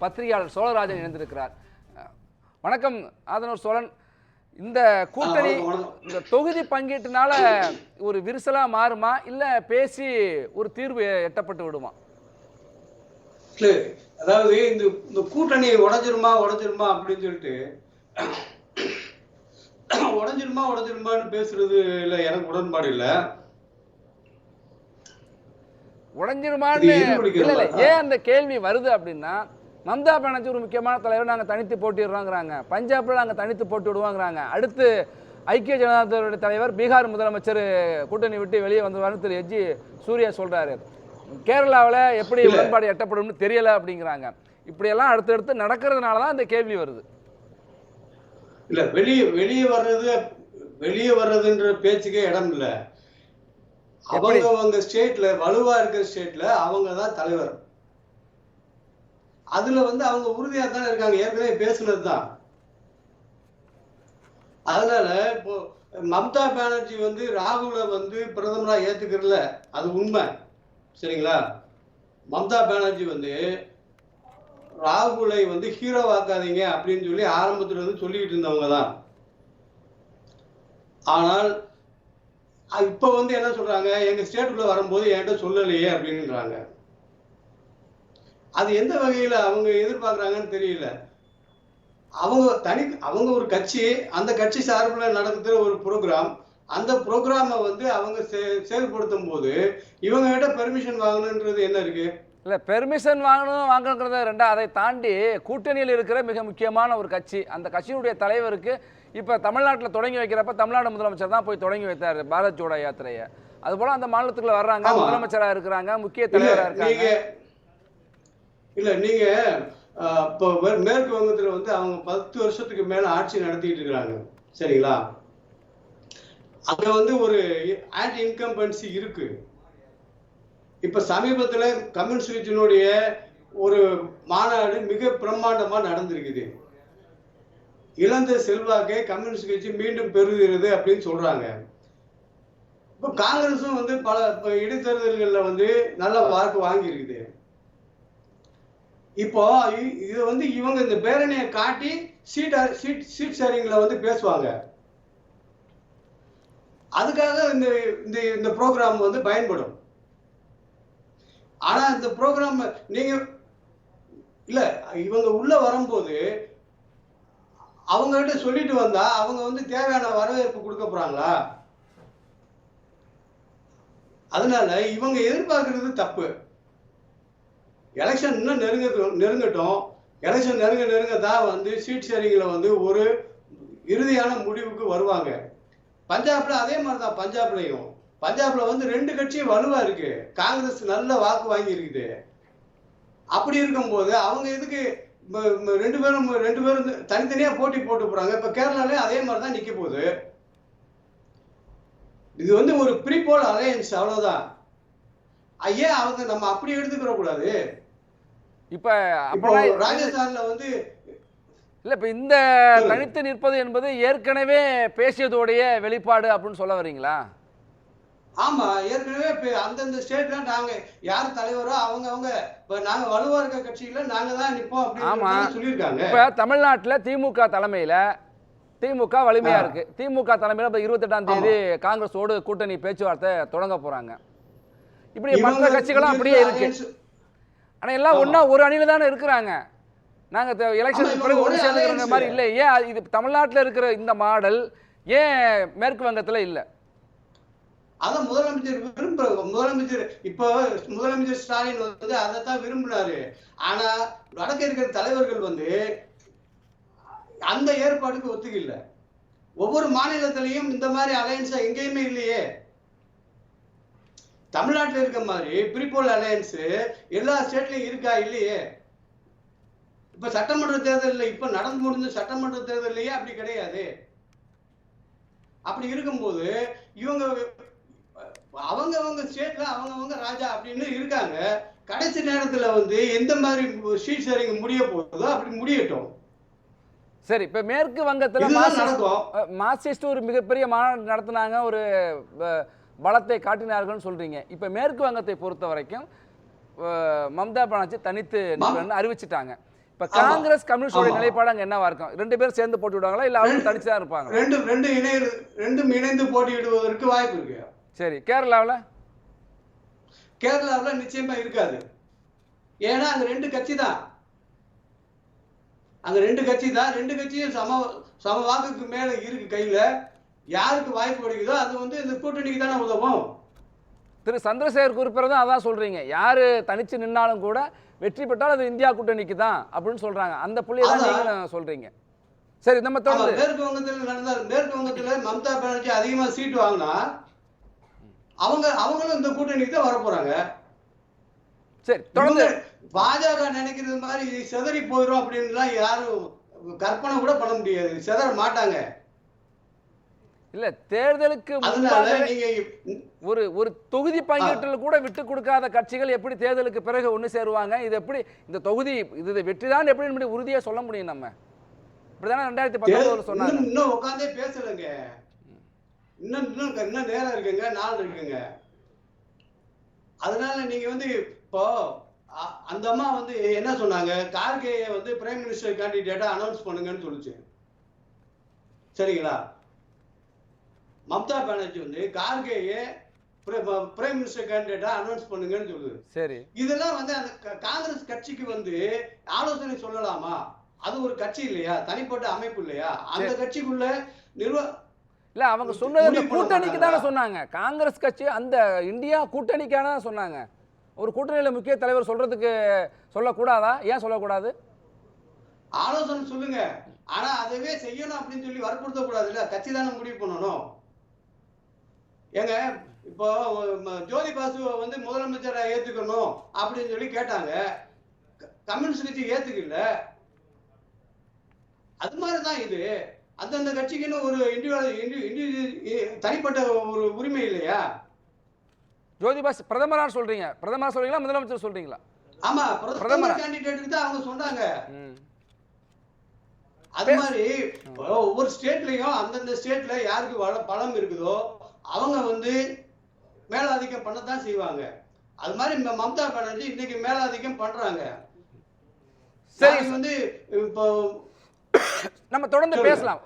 பத்திரிகையாளர் சோழராஜன் இணைந்திருக்கிறார். வணக்கம் ஆதனூர் சோழன். இந்த கூட்டணி. இந்த தொகுதி பங்கீட்டுனால ஒரு விரிசலா மாறுமா? இல்ல பேசி ஒரு தீர்வு எட்டப்பட்டு விடுமா? அதாவது இந்த இந்த கூட்டணி உடைஞ்சிருமா உடைஞ்சிருமா அப்படின்னு சொல்லிட்டு உடைஞ்சிருமா உடைஞ்சிருமான்னு பேசுறது இல்ல எனக்கு உடன்பாடு இல்ல. உடைஞ்சிருமான்னு ஏன் அந்த கேள்வி வருது அப்படின்னா மம்தா பானர்ஜி ஒரு முக்கியமான தலைவர் நாங்க தனித்து போட்டிடுறோங்கிறாங்க. பஞ்சாப்ல நாங்க தனித்து போட்டி விடுவோங்கிறாங்க அடுத்து ஐக்கிய ஜனதா தளத்துடைய தலைவர் பீகார் முதலமைச்சர் கூட்டணி விட்டு வெளியே வந்துருவாருன்னு திரு எஜ்ஜி சூர்யா சொல்றாரு. கேரளாவில் எப்படி. உடன்பாடு எட்டப்படும்னு தெரியல அப்படிங்கிறாங்க. இப்படியெல்லாம் அடுத்தடுத்து நடக்கிறதுனால தான் இந்த கேள்வி வருது. இல்ல வெளியே வெளியே வர்றது வெளியே வர்றதுன்ற பேச்சுக்கே இடம் இல்ல? அவங்க அவங்க ஸ்டேட்ல வலுவா இருக்கிற ஸ்டேட்ல அவங்க தான் தலைவர். அதுல வந்து அவங்க உறுதியா தானே இருக்காங்க. ஏற்கனவே பேசுனது தான் அதனால இப்போ மம்தா பானர்ஜி வந்து ராகுல வந்து பிரதமராக ஏத்துக்கிறல அது உண்மை. சரிங்களா? மம்தா பானர்ஜி வந்து ராகுலை வந்து ஹீரோ ஆக்காதீங்க அப்படின்னு சொல்லி ஆரம்பத்துல இருந்து சொல்லிக்கிட்டு இருந்தவங்க தான் ஆனால் இப்போ வந்து என்ன சொல்றாங்க? எங்க ஸ்டேட்டுக்குள்ள வரும்போது என்கிட்ட சொல்லலையே அப்படின்றாங்க. அது எந்த வகையில அவங்க எதிர்பார்க்கறாங்கன்னு தெரியல. அவங்க தனி அவங்க ஒரு கட்சி அந்த கட்சி சார்பில் நடக்கிற ஒரு ப்ரோக்ராம் அந்த ப்ரோக்ராமை வந்து அவங்க செ- செயல்படுத்தும் போது இவங்க கிட்ட பெர்மிஷன் வாங்கணுன்றது என்ன இருக்கு? இல்ல பெர்மிஷன் வாங்கணும் வாங்கணுங்கிறத ரெண்டா அதை தாண்டி கூட்டணியில் இருக்கிற மிக முக்கியமான ஒரு கட்சி அந்த கட்சியினுடைய தலைவருக்கு இப்ப தமிழ்நாட்டுல தொடங்கி வைக்கிறப்ப தமிழ்நாடு முதலமைச்சர் தான் போய் தொடங்கி வைத்தார் பாரத் ஜோடோ யாத்திரையை. அதுபோல அந்த மாநிலத்துக்குள்ள வர்றாங்க ஆமா. முதலமைச்சரா இருக்கிறாங்க முக்கிய இல்ல தலைவரா இருக்காங்க. இல்ல நீங்க இப்போ மேற்கு வங்கத்துல வந்து அவங்க பத்து வருஷத்துக்கு மேல ஆட்சி நடத்திட்டு இருக்கிறாங்க சரிங்களா? அங்க வந்து ஒரு ஆன்டி இன்கம்பன்சி இருக்கு. இப்ப சமீபத்துல கம்யூனிஸ்ட் கட்சியினுடைய ஒரு மாநாடு மிக பிரம்மாண்டமா நடந்திருக்குது. இழந்த செல்வாக்கை கம்யூனிஸ்ட் கட்சி மீண்டும் பெறுகிறது அப்படின்னு சொல்றாங்க. இப்போ காங்கிரஸும் வந்து பல இப்போ இடைத்தேர்தல்கள்ல வந்து நல்ல வாக்கு வாங்கியிருக்குது. இப்போ இது வந்து இவங்க இந்த பேரணியை காட்டி சீட் சீட் சீட் ஷேரிங்ல வந்து பேசுவாங்க. அதுக்காக இந்த இந்த இந்த ப்ரோக்ராம் வந்து பயன்படும். ஆனா இந்த ப்ரோக்ராம் நீங்க இல்ல இவங்க உள்ள வரும்போது அவங்ககிட்ட சொல்லிட்டு வந்தா அவங்க வந்து தேவையான வரவேற்பு கொடுக்க போறாங்களா? அதனால இவங்க எதிர்பார்க்கறது தப்பு. எலெக்ஷன் இன்னும் நெருங்க நெருங்கட்டும். எலெக்ஷன் நெருங்க நெருங்க தான் வந்து சீட் ஷேரிங்கில் வந்து ஒரு இறுதியான முடிவுக்கு வருவாங்க. பஞ்சாப்ல அதே மாதிரி தான் பஞ்சாப்லையும். பஞ்சாப்ல வந்து ரெண்டு கட்சியும் வலுவா இருக்கு. காங்கிரஸ் நல்ல வாக்கு வாங்கி இருக்குது அப்படி இருக்கும்போது அவங்க எதுக்கு ரெண்டு பேரும் ரெண்டு பேரும் தனித்தனியா போட்டி போட்டு போறாங்க. இப்ப கேரளாலயும் அதே மாதிரி தான் நிக்க போகுது. இது வந்து ஒரு ப்ரீபோல் அலையன்ஸ் அவ்வளவுதான். ஐயா அவங்க நம்ம அப்படி எடுத்துக்கிற கூடாது இப்ப அப்பெல்லாம் ராஜஸ்தான்ல வந்து இல்ல இப்ப இந்த தனித்து நிற்பது என்பது ஏற்கனவே பேசியதோடைய வெளிப்பாடு அப்படின்னு சொல்ல வர்றீங்களா? ஆமா ஏற்கனவே இப்ப அந்தந்த ஸ்டேட்ல நாங்க யார் தலைவரோ அவங்க அவங்க. இப்ப நாங்க வலுவா இருக்க கட்சியில நாங்க தான் நிப்போம் ஆமா. அப்படின்னு சொல்லியிருக்காங்க. இப்ப தமிழ்நாட்டுல திமுக தலைமையில திமுக வலிமையா. இருக்கு. திமுக தலைமையில இப்ப இருபத்தெட்டாம் தேதி காங்கிரஸோடு கூட்டணி பேச்சுவார்த்தை தொடங்க போறாங்க. இப்படி மற்ற கட்சிகளும் அப்படியே இருக்கு. Alliance- ஆனா எல்லாம். ஒண்ணா ஒரு அணியில தானே இருக்கிறாங்க. நாங்க எலெக்ஷனுக்கு பிறகு ஒரே ஒன்று சேர்ந்துக்கிற. மாதிரி இல்லை. ஏன் இது தமிழ்நாட்டுல இருக்கிற இந்த மாடல் ஏன் மேற்கு வங்கத்துல இல்ல? அதான் முதலமைச்சர் விரும்ப முதலமைச்சர் இப்போ முதலமைச்சர் ஸ்டாலின் வந்து அதைத்தான் விரும்பினாரு ஆனா வடக்க இருக்கிற தலைவர்கள் வந்து அந்த ஏற்பாடுக்கு ஒத்துக்கல. ஒவ்வொரு மாநிலத்திலையும் இந்த மாதிரி அலையன்ஸ் எங்கேயுமே இல்லையே. தமிழ்நாட்டுல இருக்க மாதிரி பிரிபோல் அலையன்ஸ் எல்லா ஸ்டேட்லயும் இருக்கா இல்லையே? இப்ப சட்டமன்ற தேர்தல்ல இப்ப நடந்து முடிஞ்ச சட்டமன்ற தேர்தல்லையே அப்படி கிடையாது. அப்படி இருக்கும்போது இவங்க அவங்க அவங்க ஸ்டேட்ல அவங்க அவங்க ராஜா அப்படின்னு இருக்காங்க. கடைசி நேரத்துல வந்து எந்த மாதிரி சீட் ஷேரிங் முடிய போகுதோ அப்படி முடியட்டும். சரி இப்ப மேற்கு வங்கத்துல மார்க்சிஸ்ட் மார்க்சிஸ்ட் ஒரு மிகப்பெரிய மாநாடு நடத்தினாங்க. ஒரு பலத்தை காட்டினார்கள்னு சொல்றீங்க. இப்ப மேற்கு வங்கத்தை பொறுத்த வரைக்கும் மம்தா பானர்ஜி தனித்து அறிவிச்சிட்டாங்க. இப்ப. காங்கிரஸ் கம்யூனிஸ்டோட. நிலைப்பாடு அங்க என்னவா இருக்கும்? ரெண்டு பேரும் சேர்ந்து போட்டி விடுவாங்களா? இல்ல அவங்க தனிச்சு தான் இருப்பாங்க ரெண்டு ரெண்டு இணை ரெண்டும் இணைந்து போட்டியிடுவதற்கு வாய்ப்பு இருக்கு. சரி கேரளாவுல? கேரளாவுல நிச்சயமா இருக்காது. ஏன்னா அங்க ரெண்டு கட்சி தான் அங்க ரெண்டு கட்சி தான் ரெண்டு கட்சியும் சம சம வாக்குக்கு மேல இருக்கு கையில. யாருக்கு வாய்ப்பு கிடைக்குதோ அது வந்து இந்த கூட்டணிக்கு தானே உதவும். திரு சந்திரசேகர் குறிப்பிட தான் அதான் சொல்றீங்க. யாரு தனிச்சு நின்னாலும் கூட வெற்றி பெற்றால் அது இந்தியா கூட்டணிக்கு தான் அப்படின்னு சொல்றாங்க. அந்த புள்ளியை தான். நீங்களும் சொல்றீங்க. சரி நம்ம தொடர்ந்து மேற்கு வங்கத்தில் நடந்தார் மேற்கு வங்கத்துல மம்தா பானர்ஜி அதிகமா சீட்டு வாங்கினா அவங்க அவங்களும் இந்த கூட்டணிக்கு தான் வர போறாங்க சரி தொடர்ந்து பாஜக நினைக்கிறது மாதிரி சிதறி போயிடும் அப்படின்லாம் யாரும் கற்பனை கூட பண்ண முடியாது. சிதற மாட்டாங்க. இல்ல தேர்தலுக்கு நீங்க ஒரு ஒரு தொகுதி பங்கீட்டில் கூட விட்டு கொடுக்காத கட்சிகள் எப்படி தேர்தலுக்கு பிறகு ஒன்று சேருவாங்க? இது எப்படி இந்த தொகுதி இது வெற்றிதான் எப்படி இப்படி உறுதியா சொல்ல முடியும் நம்ம. இப்படிதானே ரெண்டாயிரத்தி பத்தொன்பதுல சொன்னாங்க. இன்னும் உட்காந்தே பேசலைங்க. இன்னும் இன்னும் இன்னும் நேரம் இருக்குங்க நாள் இருக்குங்க. அதனால நீங்க வந்து இப்போ அந்த அம்மா வந்து என்ன சொன்னாங்க? கார்கேயை வந்து பிரைம் மினிஸ்டர் கேண்டிடேட்டா அனௌன்ஸ் பண்ணுங்கன்னு சொல்லுச்சு. சரிங்களா? மம்தா பானர்ஜி வந்து கார்கேயை பிரைம் மினிஸ்டர் கேண்டிடேட்டா அனௌன்ஸ் பண்ணுங்கன்னு சொல்லுது. சரி. இதெல்லாம் வந்து அந்த காங்கிரஸ் கட்சிக்கு வந்து ஆலோசனை சொல்லலாமா? அது ஒரு கட்சி இல்லையா? தனிப்பட்ட அமைப்பு இல்லையா? அந்த கட்சிக்குள்ள நிர்வ இல்ல அவங்க சொன்னது அந்த கூட்டணிக்கு தானே? சொன்னாங்க. காங்கிரஸ் கட்சி அந்த இந்தியா கூட்டணிக்கான சொன்னாங்க. ஒரு கூட்டணியில முக்கிய தலைவர் சொல்றதுக்கு சொல்லக்கூடாதா? ஏன் சொல்லக்கூடாது? ஆலோசனை சொல்லுங்க. ஆனா அதவே செய்யணும் அப்படின்னு சொல்லி வற்புறுத்த கூடாதுல்ல கட்சி தானே முடிவு பண்ணணும். ஏங்க இப்போ ஜோதி பாசுவை வந்து முதலமைச்சரை ஏத்துக்கணும் அப்படின்னு சொல்லி கேட்டாங்க. கம்யூனிஸ்ட் கட்சி ஏத்துக்கல. அது மாதிரி தான் இது. அந்தந்த கட்சிக்குன்னு ஒரு இண்டிவிஜுவல் தனிப்பட்ட ஒரு உரிமை இல்லையா? ஜோதிபாஸ் பிரதமரா சொல்றீங்க. பிரதமரா சொல்றீங்களா முதலமைச்சர் சொல்றீங்களா? ஆமா பிரதமரா? கேண்டிடேட்டுக்கு தான் அவங்க சொன்னாங்க. அது மாதிரி ஒவ்வொரு ஸ்டேட்லயும் அந்தந்த ஸ்டேட்ல யாருக்கு பலம் இருக்குதோ அவங்க வந்து மேலாதிக்கம் பண்ணத்தான் செய்வாங்க. அது மாதிரி மம்தா பானர்ஜி இன்னைக்கு மேலாதிக்கம் பண்றாங்க. சரி வந்து இப்போ நம்ம தொடர்ந்து. பேசலாம்.